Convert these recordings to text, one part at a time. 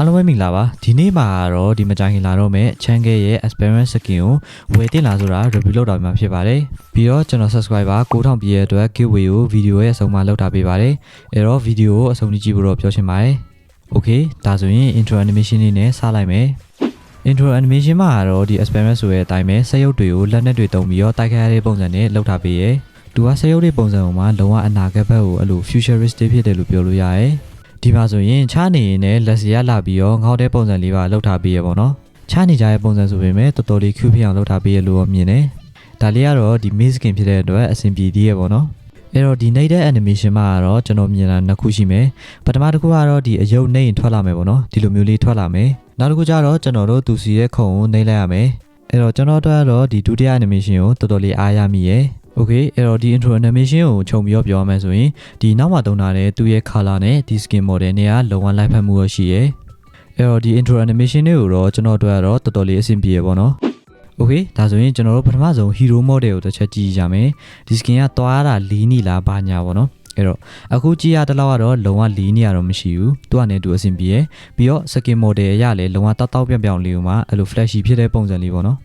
အားလုံးပဲမင်္ဂလာပါဒီနေ့မှာတော့ဒီမကြိုင်ခင်လာတော့မဲ့ channel ရဲ့ experiment skin ကိုဝယ်တင်လာဆိုတာ review လုပ်တာမှာဖြစ်ပါတယ်ပြီးတော့ကျွန်တော် subscriber 9000ပြည့်ရဲ့အတွက် giveaway ကိုဗီဒီယိုရဲ့အဆုံးမှာလုပ်တာပေးပါတယ်အဲ့တော့ဗီဒီယိုကိုအဆုံးထိကြည့်ဖို့တော့ပြောချင်ပါတယ် okay ဒါဆိုရင် intro animation လေးနဲ့စလိုက်မယ် intro animation မှာတော့ဒီ experiment ဆိုတဲ့အတိုင်းပဲစက်ရုပ်တွေကိုလက်နက်တွေတုံပြီးတော့တိုက်ခိုက်ရတဲ့ပုံစံနဲ့လုပ်ထားပေးရယ်သူကစက်ရုပ်တွေပုံစံပေါ်မှာလုံးဝအနာဂတ်ဘက်ကိုအဲ့လို futuristic ဖြစ်တယ်လို့ပြောလို့ရတယ် ဒီမှာဆိုရင်ချားနေရင်လည်းလက်စီရလာပြီးတော့ငေါတဲ့ပုံစံလေးပါလုပ်ထားပေးရပေါ့နော်ချားနေကြတဲ့ပုံစံဆိုပေမဲ့တော်တော်လေး cute ဖြစ်အောင်လုပ်ထားပေးရလို့မြင်တယ်ဒါလေးကတော့ဒီ main skin ဖြစ်တဲ့အတွက်အဆင်ပြေသေးရပေါ့နော်အဲ့တော့ဒီ native animation မှာကတော့ကျွန်တော်မြင်တာနှစ်ခုရှိမယ်ပထမတစ်ခုကတော့ဒီအယုတ်နှိမ့်ထွက်လာမယ်ပေါ့နော်ဒီလိုမျိုးလေးထွက်လာမယ်နောက်တစ်ခုကျတော့ကျွန်တော်တို့သူစီရဲ့ခုံကိုနှိမ့်လိုက်ရမယ်အဲ့တော့ကျွန်တော်တို့ကတော့ဒီဒုတိယ animation ကိုတော်တော်လေးအားရမိရယ် Okay အဲ့တော့ဒီ intro animation ကိုခြုံပြီးတော့ပြောရမယ်ဆိုရင်ဒီနောက်မှာတုံးထားတဲ့သူ့ရဲ့ color နဲ့ဒီ skin model နဲ့ကလုံးဝလိုက်ဖက်မှုရရှိရယ်အဲ့တော့ဒီ intro animation တွေကိုတော့ကျွန်တော်တို့ကတော့တော်တော်လေးအဆင်ပြေရပေါ့နော် Okay ဒါဆိုရင်ကျွန်တော်တို့ပထမဆုံး hero model ကိုတစ်ချက်ကြည့်ကြမယ်ဒီ skin ကသွားတာလီးနီလားဘာညာပေါ့နော်အဲ့တော့အခုကြည့်ရတဲ့လောက်ကတော့လုံးဝလီးနေရတော့မရှိဘူးသူကလည်းသူအဆင်ပြေရယ်ပြီးတော့ skin model ရလည်းလုံးဝတောက်တောက်ပြောင်ပြောင်လေးကိုမှအဲ့လို flashy ဖြစ်တဲ့ပုံစံလေးပေါ့နော်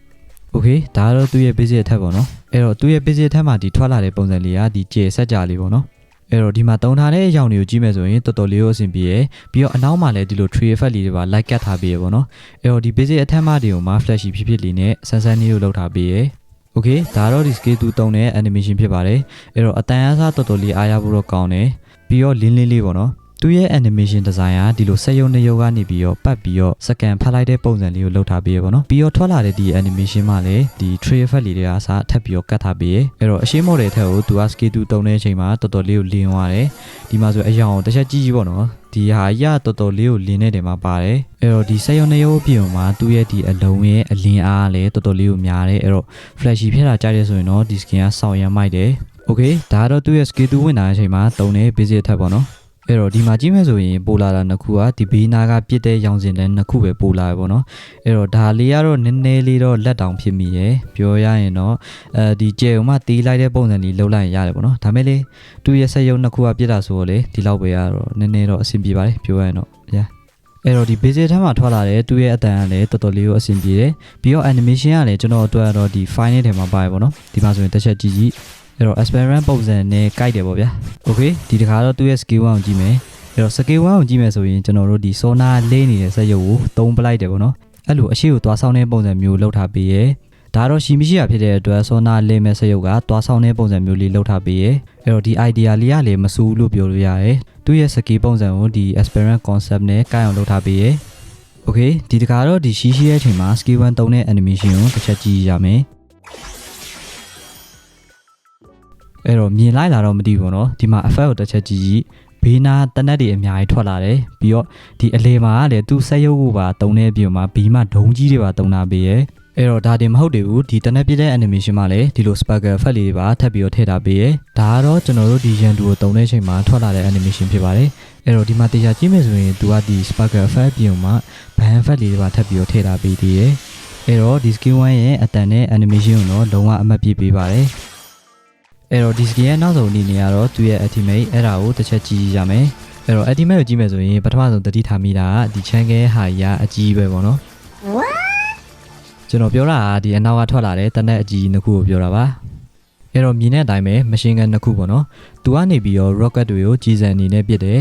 Okay ဒါကတော့သူ့ရဲ့ basic အထက်ပေါ့နော် အဲ့တော့သူ့ရဲ့ basic အထက်မှာဒီထွက်လာတဲ့ပုံစံလေးကဒီကျေဆက်ကြလေးပေါ့နော်အဲ့တော့ဒီမှာတုံထားတဲ့အရောင်တွေကိုကြည့်မယ်ဆိုရင်တော်တော်လေးကိုအဆင်ပြေရယ်ပြီးတော့အနောက်မှာလည်းဒီလို tree effect လေးတွေပါ like ကတ်ထားပေးရယ်ပေါ့နော်အဲ့တော့ဒီ basic အထက်မှာတွေကိုမှ flashy ဖြစ်ဖြစ်လေးနဲ့ဆန်းဆန်းလေးကိုလုပ်ထားပေးရယ် Okay ဒါတော့ဒီ scale 2တုံးတဲ့ animation ဖြစ်ပါတယ်အဲ့တော့အတန်အစားတော်တော်လေးအားရဖို့တော့ကောင်းတယ်ပြီးတော့လင်းလင်းလေးပေါ့နော် သူရဲ့ animation design ကဒီလိုစက်ရုံနှစ်ရုပ်ကနေပြီးတော့ပတ်ပြီးတော့စကန်ဖတ်လိုက်တဲ့ပုံစံလေးကိုလုပ်ထားပေးရပါတော့ပြီးတော့ထွက်လာတဲ့ဒီ animation မှာလည်းဒီ tray effect လေးတွေကအစားထပ်ပြီးတော့ကတ်ထားပေးရအဲ့တော့အရှိ model ထက်ကိုသူက scale 2တုံးတဲ့အချိန်မှာတော်တော်လေးကိုလင်းသွားတယ်ဒီမှာဆိုအယောင်တစ်ချက်ကြည့်ကြည့်ပေါ့နော်ဒီဟာရတော်တော်လေးကိုလင်းတဲ့တယ်မှာပါတယ်အဲ့တော့ဒီစက်ရုံနှစ်ရုပ်အပြင်မှာသူရဲ့ဒီအလုံးရဲ့အလင်းအားလည်းတော်တော်လေးကိုများတယ်အဲ့တော့ flashy ဖြစ်တာကြားရဆိုရင်တော့ဒီ skin ကစောင့်ရမ်းမိုက်တယ် Okay ဒါကတော့သူ့ရဲ့ scale 2ဝင်တာအချိန်မှာတုံးတဲ့ basic ထက်ပေါ့နော် အဲ့တော့ဒီမှာကြည့်မယ်ဆိုရင်ပိုလာတာနှစ်ခုကဒီဘေးနာကပြစ်တဲ့ရောင်စင်တဲ့နှစ်ခုပဲပိုလာပဲပေါ့နော်အဲ့တော့ဒါလေးကတော့နည်းနည်းလေးတော့လက်တောင်ဖြစ်မိရယ်ပြောရရင်တော့အဲဒီကြဲုံမှတီးလိုက်တဲ့ပုံစံလေးလှုပ်လိုက်ရင်ရတယ်ပေါ့နော်ဒါမဲ့လေသူ့ရဲ့ဆက်ရုံနှစ်ခုကပြစ်တာဆိုတော့လေဒီလောက်ပဲရတော့နည်းနည်းတော့အဆင်ပြေပါတယ်ပြောရရင်တော့ yeah အဲ့တော့ဒီ basic ထဲမှာထွက်လာတဲ့သူ့ရဲ့အတန်ကလည်းတော်တော်လေးကိုအဆင်ပြေတယ်ပြီးတော့ animation ကလည်းကျွန်တော်အတွက်တော့ဒီ file ထဲမှာပါတယ်ပေါ့နော်ဒီမှာဆိုရင်တစ်ချက်ကြည့်ကြည့် အဲ့တော့ experiment ပုံစံနဲ့ကြိုက်တယ်ပေါ့ဗျာ okay ဒီတခါတော့သူ့ရဲ့ scale 1ကိုကြည့်မယ်အဲ့တော့ scale 1ကိုကြည့်မယ်ဆိုရင်ကျွန်တော်တို့ဒီ Sona လေးနေတဲ့စက်ရုပ်ကိုသုံးပလိုက်တယ်ပေါ့နော်အဲ့လိုအရှိကိုသွားဆောင်တဲ့ပုံစံမျိုးလောက်ထားပေးရဲဒါတော့ရှိမရှိရဖြစ်တဲ့အတွက် Sona လေးမဲ့စက်ရုပ်ကသွားဆောင်တဲ့ပုံစံမျိုးလေးလောက်ထားပေးရဲအဲ့တော့ဒီ idea လေးကလည်းမစူးလို့ပြောလို့ရတယ်သူ့ရဲ့ scale ပုံစံကိုဒီ experiment concept နဲ့ကိုင်အောင်လုပ်ထားပေးရဲ Okay ဒီတခါတော့ဒီရှိရှိရဲ့အချိန်မှာ skill 1တုံးတဲ့ animation ကိုတစ်ချက်ကြည့်ရမယ် အဲ့တော့မြင်လိုက်လာတော့မသိဘူးเนาะဒီမှာ effect ကိုတစ်ချက်ကြည့်ကြည့်ဘေးနာတနက်တွေအများကြီးထွက်လာတယ်ပြီးတော့ဒီအလေမှာကလည်းသူဆက်ရုပ်ကိုပါတုံးတဲ့ပြင်မှာဘီမှာဒုံကြီးတွေပါတုံးတာပေးရဲ့အဲ့တော့ဒါတင်မဟုတ်သေးဘူးဒီတနက်ပြတဲ့ animation မှာလည်းဒီလို sparkle effect လေးတွေပါထပ်ပြီးတော့ထည့်ထားပေးရဲ့ဒါကတော့ကျွန်တော်တို့ဒီ Yandu ကိုတုံးတဲ့အချိန်မှာထွက်လာတဲ့ animation ဖြစ်ပါတယ်အဲ့တော့ဒီမှာတရားကြည့်မယ်ဆိုရင်သူကဒီ sparkle effect ပြင်မှာ ban effect လေးတွေပါထပ်ပြီးတော့ထည့်ထားပေးသေးရဲ့အဲ့တော့ဒီ skill 1ရဲ့အတန်နဲ့ animation ကိုတော့လုံးဝအမှတ်ပြပေးပါတယ် အဲ့တော့ဒီ skill ရဲ့နောက်ဆုံးအနေနဲ့ကတော့သူ့ရဲ့ ultimate အဲ့ဒါကိုတစ်ချက်ကြည့်ရမယ်အဲ့တော့ ultimate ကိုကြည့်မယ်ဆိုရင်ပထမဆုံးတတိထားမိတာကဒီ channel ဟာကြီးအကြီးပဲပေါ့နော်ကျွန်တော်ပြောတာကဒီအနောက်ကထွက်လာတဲ့တနက်အကြီးနှစ်ခုကိုပြောတာပါအဲ့တော့မြင်တဲ့အတိုင်းပဲ machine gun နှစ်ခုပေါ့နော်သူကနေပြီးတော့ rocket တွေကိုကြီးစံအနေနဲ့ပစ်တယ်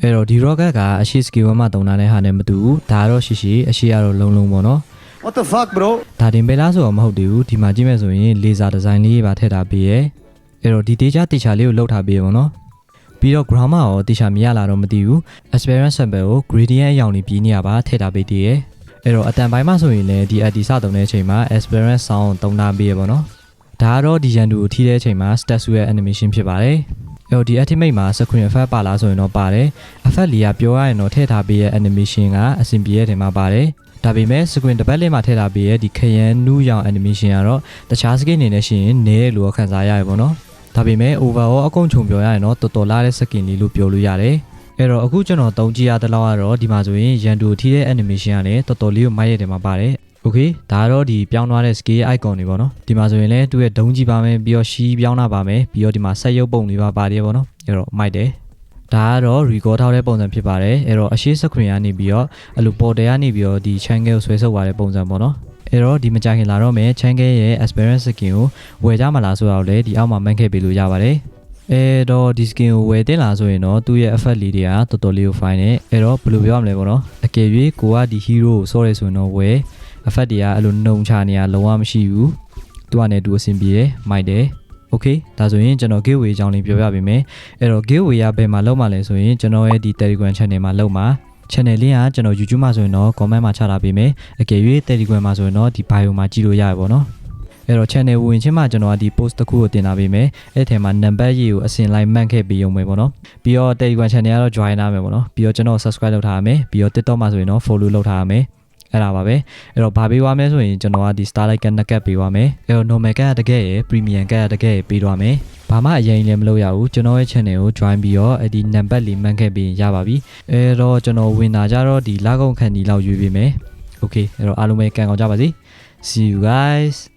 အဲ့တော့ဒီ rocket ကအရှိ skill 1မှာတုံတာတဲ့ဟာနဲ့မတူဘူးဒါကတော့ရှိရှိအရှိကတော့လုံးလုံးပေါ့နော် What the fuck bro ဒါတင်ပဲလားဆိုတော့မဟုတ်သေးဘူးဒီမှာကြည့်မယ်ဆိုရင်လေဆာဒီဇိုင်းလေးပါထည့်ထားပေးရဲ အဲ့တော့ဒီတေချာတေချာလေးကိုလောက်ထားပေးရပါတော့ပြီးတော့ ground မှာရောတေချာမရလာတော့မသိဘူး experience sample ကို gradient အရောင်လေးပြီးနေရပါထည့်ထားပေးသေးရဲအဲ့တော့အတန်ပိုင်းမှာဆိုရင်လည်းဒီ AD စတုံတဲ့အချိန်မှာ experience sound တုံးထားပေးရပါတော့ဒါကတော့ဒီရန်တူကိုထိတဲ့အချိန်မှာ statue ရဲ့ animation ဖြစ်ပါတယ်အဲ့တော့ဒီ ultimate မှာ screen effect ပါလားဆိုရင်တော့ပါတယ် effect လေးကပြောရရင်တော့ထည့်ထားပေးရဲ့ animation ကအဆင်ပြေတဲ့တင်မှာပါတယ်ဒါပေမဲ့ screen တစ်ပတ်လေးမှာထည့်ထားပေးရဲ့ဒီခရမ်းနူးရောင် animation ကတော့တခြား skin အနေနဲ့ရှိရင်နည်းလို့ခန်းစားရရပေါ့နော် ဒါပေမဲ့ overall အကုန်ခြုံပြောရရင်တော့တော်တော်လာတဲ့ skin လေးလို့ပြောလို့ရတယ်အဲ့တော့အခုကျွန်တော်တုံးကြည့်ရတဲ့လောက်ကတော့ဒီမှာဆိုရင်ရန်တူထိတဲ့ animation ကလည်းတော်တော်လေးကိုမိုက်ရတယ်မှာပါတယ် Okay ဒါကတော့ဒီပြောင်းသွားတဲ့ scale icon တွေပေါ့နော်ဒီမှာဆိုရင်လည်းသူ့ရဲ့ဒုံးကြီးပါမယ်ပြီးတော့ရှီးပြောင်းတာပါမယ်ပြီးတော့ဒီမှာဆက်ရုပ်ပုံလေးပါပါတယ်ပေါ့နော်အဲ့တော့မိုက်တယ်ဒါကတော့ record ထောက်တဲ့ပုံစံဖြစ်ပါတယ်အဲ့တော့အရှိ screen ကနေပြီးတော့အဲ့လို portal ကနေပြီးတော့ဒီ channel ကိုဆွဲဆုပ်သွားတဲ့ပုံစံပေါ့နော် အဲ့တော့ဒီမကြခင်လာတော့မယ် channel ရဲ့ experience skin ကိုဝယ်ကြမလားဆိုတော့လေဒီအောက်မှာမှတ်ခဲ့ပေးလို့ရပါတယ်အဲ့တော့ဒီ skin ကိုဝယ်တင်လာဆိုရင်တော့သူ့ရဲ့ effect လေးတွေကတော်တော်လေးကို fine နဲ့အဲ့တော့ဘယ်လိုပြောရမလဲပေါ့နော်အကယ်၍ကိုကဒီ hero ကိုစောရဲဆိုရင်တော့ဝယ် effect တွေကအဲ့လိုနှုံချနေရလုံးဝမရှိဘူးသူကလည်းသူအဆင်ပြေတယ်မိုက်တယ်โอเคဒါဆိုရင်ကျွန်တော် giveaway အကြောင်းလေးပြောပြပေးမယ်အဲ့တော့ giveaway ကဘယ်မှာလောက်မှာလဲဆိုရင်ကျွန်တော်ရဲ့ဒီ Telegram channel မှာလောက်မှာ channel link ကကျွန်တော် YouTube မှာဆိုရင်တော့ comment မှာချထားပေးမယ်အကယ်၍ Telegram မှာဆိုရင်တော့ဒီ bio မှာကြည့်လို့ရရပါတော့အဲ့တော့ channel ဝင်ချင်းမှာကျွန်တော်ကဒီ post တစ်ခုကိုတင်ထားပေးမယ်အဲ့ထဲမှာ number ရေးကိုအစင်လိုက်မှတ်ခဲ့ပြီးရုံပဲပေါ့နော်ပြီးတော့ Telegram channel ကတော့ join ထားမယ်ပေါ့နော်ပြီးတော့ကျွန်တော် subscribe လုပ်ထားရမယ်ပြီးတော့ TikTok မှာဆိုရင်တော့ follow လုပ်ထားရမယ် အဲ့ဒါပါပဲအဲ့တော့ဘာပေးသွားမလဲဆိုရင်ကျွန်တော်ကဒီ Starlight ကနှစ်ကတ်ပေးသွားမယ်အဲ့တော့ normal ကတ်တကယ်ရယ် premium ကတ်တကယ်ရယ်ပေးသွားမယ်ဘာမှအရင်လည်းမလုပ်ရဘူးကျွန်တော်ရဲ့ channel ကို join ပြီးတော့အဲ့ဒီ number လေးမှတ်ခဲ့ပြီးရပါပြီအဲ့တော့ကျွန်တော်ဝင်လာကြတော့ဒီလာကုန်ခန်းဒီလောက်ရွေးပေးမယ် okay အဲ့တော့အားလုံးပဲကံကောင်းကြပါစေ see you guys